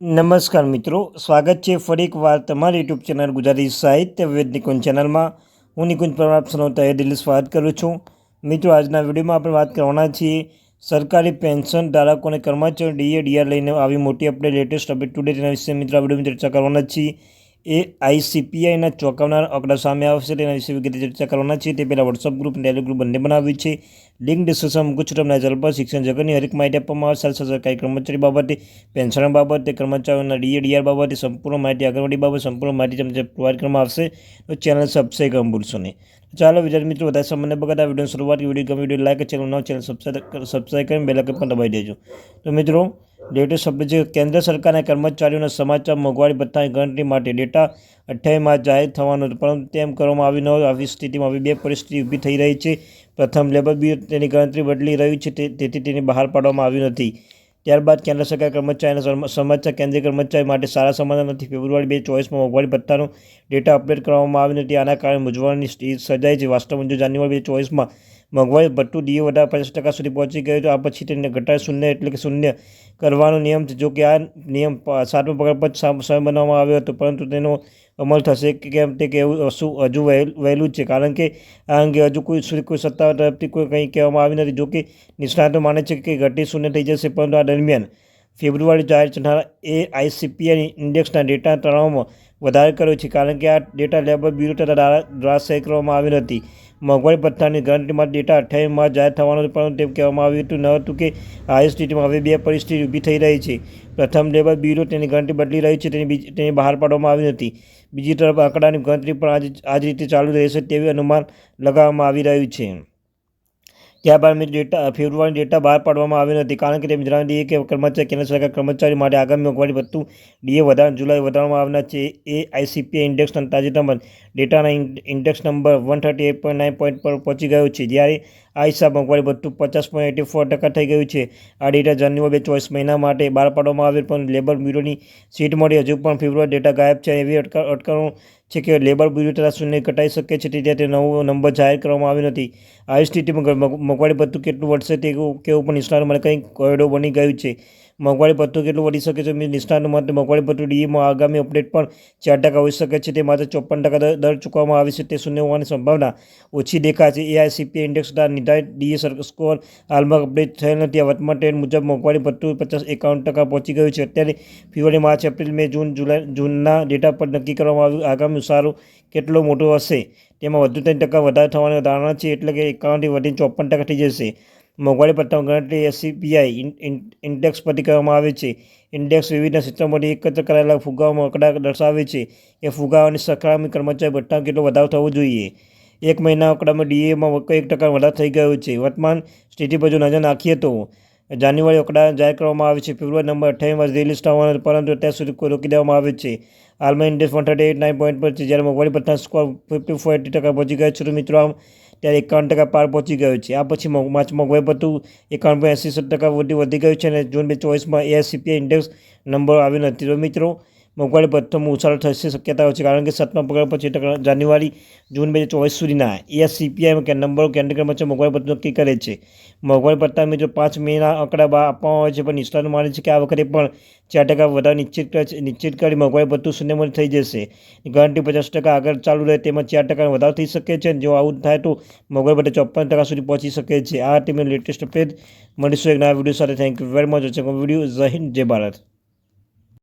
નમસ્કાર મિત્રો, સ્વાગત છે ફરી એકવાર તમારી યુટ્યુબ ચેનલ ગુજરાતી સાહિત્ય વિવિધ નિકુંજ ચેનલમાં. હું નિકુંજ પરમાર સૌનું તહે દિલ સ્વાગત કરું છું. મિત્રો, આજના વિડીયોમાં આપણે વાત કરવાના છીએ સરકારી પેન્શન ધારકોને કર્મચારીઓ ડીએ, ડીઆર લઈને આવી મોટી અપડેટ લેટેસ્ટ અપડેટ ટુડે તેના વિશે. મિત્રો, આ વિડીયોમાં ચર્ચા કરવાના છીએ. એ આઈસીપીઆઈના ચોંકાવનાર આંકડા સામે આવશે તેના વિશે વિગતે ચર્ચા કરવાના છે તે પહેલાં વોટ્સઅપ ગ્રુપ ટેલિગ્રુપ ગ્રુપ બંને બનાવ્યું છે. લિંક ડિસ્કશન ગુજરાતના ચેનલ પર શિક્ષણ જગતની હરેક માહિતી આપવામાં આવે. સાથે સરકારી કર્મચારી બાબતે પેન્શન બાબતે, કર્મચારીઓના ડીએડીઆર બાબતે સંપૂર્ણ માહિતી આગળવાડી બાબતે સંપૂર્ણ માહિતી તમને પ્રોવાઈડ કરવામાં આવશે. તો ચેનલ સબસ્ક્રાઈબ કરવા ભૂલશો નહીં. ચાલો વિદ્યાર્થી મિત્રો, વધારે સમયને બગાડ આ વીડિયો શરૂઆત વીડિયો ગમે વીડિયો લાઈક ચેનલ ન ચેનલ સબસ્ક્રાઈબ સબસ્ક્રાઈબ કરીને બેલાઇકન પણ દબાવી દેજો. તો મિત્રો લેટેસ્ટ સભ્ય કેન્દ્ર સરકારના કર્મચારીઓના સમાચાર મોંઘવારી ભથ્થાની ગણતરી માટે ડેટા અઠ્યાવીસમાં જાહેર થવાનો હતો, પરંતુ તેમ કરવામાં આવી ન આવી સ્થિતિમાં આવી બે પરિસ્થિતિ ઊભી થઈ રહી છે. પ્રથમ, લેબર બિલ તેની ગણતરી બદલી રહ્યું છે તેથી તેની બહાર પાડવામાં આવી નથી. ત્યારબાદ કેન્દ્ર સરકાર કર્મચારીના સમાચાર કેન્દ્રીય કર્મચારી માટે સારા સમાધાન નથી. ફેબ્રુઆરી બે ચોવીસમાં મોંઘવારી ભથ્થાનો ડેટા અપડેટ કરવામાં આવ્યો નથી. આના કારણે મૂંઝવણની સ્થિતિ સર્જાઈ છે. વાસ્તવમાં જો જાન્યુઆરી બે ચોવીસમાં મોંઘવારી ભથ્થું ડીએ વધારે પચાસ ટકા સુધી પહોંચી ગયું તો આ પછી તેને ઘટાડી શૂન્ય એટલે કે શૂન્ય કરવાનો નિયમ છે. જો કે આ નિયમ સાતમો પગાર પર સમય બનાવવામાં આવ્યો હતો. પરંતુ તેનો અમલ થશે કે કેમ તે કહેવું શું હજુ વહેલું જ છે. કારણ કે આ અંગે હજુ કોઈ સુધી કોઈ સત્તા તરફથી કોઈ કંઈ કહેવામાં આવી નથી. જોકે નિષ્ણાતો માને છે કે ઘટી શૂન્ય થઈ જશે. પરંતુ આ દરમિયાન ફેબ્રુઆરી જાહેર થનાર એ આઈસીપીઆઈ ઇન્ડેક્સના ડેટા તણાવમાં વધારે કર્યો છે, કારણ કે આ ડેટા લેબર બ્યુરો દ્વારા દ્વારા કરવામાં આવી નથી. મોંઘવારી પથ્થરની ગણતરીમાં ડેટા અઠ્યાવીસમાં જાહેર થવાનો હતો, પરંતુ તેમ કહેવામાં આવ્યું હતું ન હતું કે હાઈ સ્થિતિમાં હવે બે પરિસ્થિતિ ઊભી થઈ રહી છે. પ્રથમ લેબર બ્યુરો તેની ગણતરી બદલી રહી છે, તેની તેની બહાર પાડવામાં આવી નથી. બીજી તરફ આંકડાની ગણતરી પણ આજ આજ રીતે ચાલુ રહેશે તેવી અનુમાન લગાવવામાં આવી રહ્યું છે. ત્યારબાદ મેં ડેટા ફેબ્રુઆરી ડેટા બહાર પાડવામાં આવ્યો નથી. કારણ કે તેમ જણાવી દઈએ કે કર્મચારી, કેન્દ્ર સરકાર કર્મચારી માટે આગામી મોંઘવારી ભથ્થું ડીએ વધારા જુલાઈ વધારવામાં આવનાર છે. એ આઈસીપીઆઈ ઇન્ડેક્સના તાજેતરમાં ડેટાના index number one thirty eight point nine point પર પહોંચી ગયો છે. જ્યારે આ હિસાબ મોંઘવારી ભથ્થું પચાસ પોઈન્ટ એટી ફોર ટકા થઈ ગયું છે. આ ડેટા જાન્યુઆરી બે ચોવીસ મહિના માટે બહાર પાડવામાં આવ્યો પણ લેબર બ્યુરોની સીટ મળી. હજુ પણ ફેબ્રુઆરી ડેટા ગાયબ છે એવી અટકા અટકણો છે કે લેબર બ્યુરો તથા શૂન્ય ઘટાઈ શકે છે તે નવો નંબર જાહેર કરવામાં આવ્યો નથી. આવી સ્થિતિમાં મોંઘવારી ભથ્થું કેટલું વધશે તે કેવું પણ નિષ્ણાતો મને કંઈક કોયડો બની ગયું છે. મોંઘવારી ભથ્થું કેટલું વધી શકે છે? નિષ્ણાતો મત મોંઘવારી ભથ્થું ડીએમાં આગામી અપડેટ પણ ચાર ટકા હોઈ શકે છે. તે માત્ર ચોપન ટકા દર ચૂકવવામાં આવે છે. તે શૂન્ય હોવાની સંભાવના ઓછી દેખાય છે. એઆઈસીપીઆઈ ઇન્ડેક્સ દ્વારા નિર્ધારિત ડીએ સ્કોર હાલમાં અપડેટ થયેલ નથી. વર્તમાન ટ્રેન્ડ મુજબ મોંઘવારી ભથ્થું પચાસ એકાવન ટકા પહોંચી ગયું છે. અત્યારે ફેબ્રુઆરી, માર્ચ, એપ્રિલ, મે, જૂન, જુલાઈ જૂનના ડેટા પર નક્કી કરવામાં આવ્યું. આગામી ઉસારો કેટલો મોટો હશે? તેમાં વધુ ત્રણ ટકા વધારે થવાની ધારણા છે. એટલે કે એકાવનથી વધીને ચોપન ટકા થઈ જશે. મોંઘવારી પત્તા ગણતરી એસસીપીઆઈ ઇન્ડેક્સ પરથી કરવામાં આવે છે. ઇન્ડેક્સ વિવિધ સિસ્ટમોથી એકત્ર કરાયેલા ફુગાઓમાં આંકડા દર્શાવે છે. કે ફુગાઓની સરખામણી કર્મચારી ભથ્થામાં કેટલો વધારો થવો જોઈએ. એક મહિના આંકડામાં ડીએમાં એક ટકા વધારો થઈ ગયો છે. વર્તમાન સ્થિતિ પર જો નજર નાખીએ તો જાન્યુઆરી આંકડા જાહેર કરવામાં આવે છે. ફેબ્રુઆરી નંબર અઠ્યાવીસમાં રિલીઝ થવાનો પરંતુ અત્યાર સુધી રોકી દેવામાં આવે છે. હાલમાં index one thirty eight nine point પર છે, જ્યારે મોંઘવારી ભથ્થા સ્કોર ફિફ્ટી ફોર એટી ટકા પહોંચી ગયા છે. મિત્રો, આમ ત્યારે એકાવન ટકા પાર પહોંચી ગયો છે. આ પછી માર્ચ મોંઘવારી ભથ્થું એકાવન પોઈન્ટ એંસી ટકા વધી વધી ગયું છે અને જૂન બે ચોવીસમાં એઆઈસીપીઆઈ ઇન્ડેક્સ નંબર આવ્યો નથી. તો મિત્રો મોંઘવારી ભથ્થામાં ઉછાળો થશે શક્યતાઓ છે, કારણ કે સાતમા પગાર પછી જાન્યુઆરી, જૂન બે હજાર ચોવીસ સુધીના એ સીપીઆઈમાં કે નંબરો કેન્દ્ર વચ્ચે મોંઘવારી ભથ્થું નક્કી કરે છે. મોંઘવારી ભથ્થામાં જો પાંચ મહિના આંકડા આપવામાં આવે છે, પણ નિષ્ણાતો માને છે કે આ વખતે પણ ચાર ટકા વધારે નિશ્ચિત નિશ્ચિત કરી મોંઘવારી ભથ્થું શૂન્યમાં થઈ જશે. ગણતરી પચાસ ટકા આગળ ચાલુ રહે તેમાં ચાર ટકા વધારો થઈ શકે છે જો આવું થાય તો મોંઘવારી ભથ્થા ચોપન ટકા સુધી પહોંચી શકે છે. આ ટીમે લેટેસ્ટ અપડેટ મળીશું એક નવા વીડિયો સાથે. Thank you very much video Jai Hind, Jai Bharat.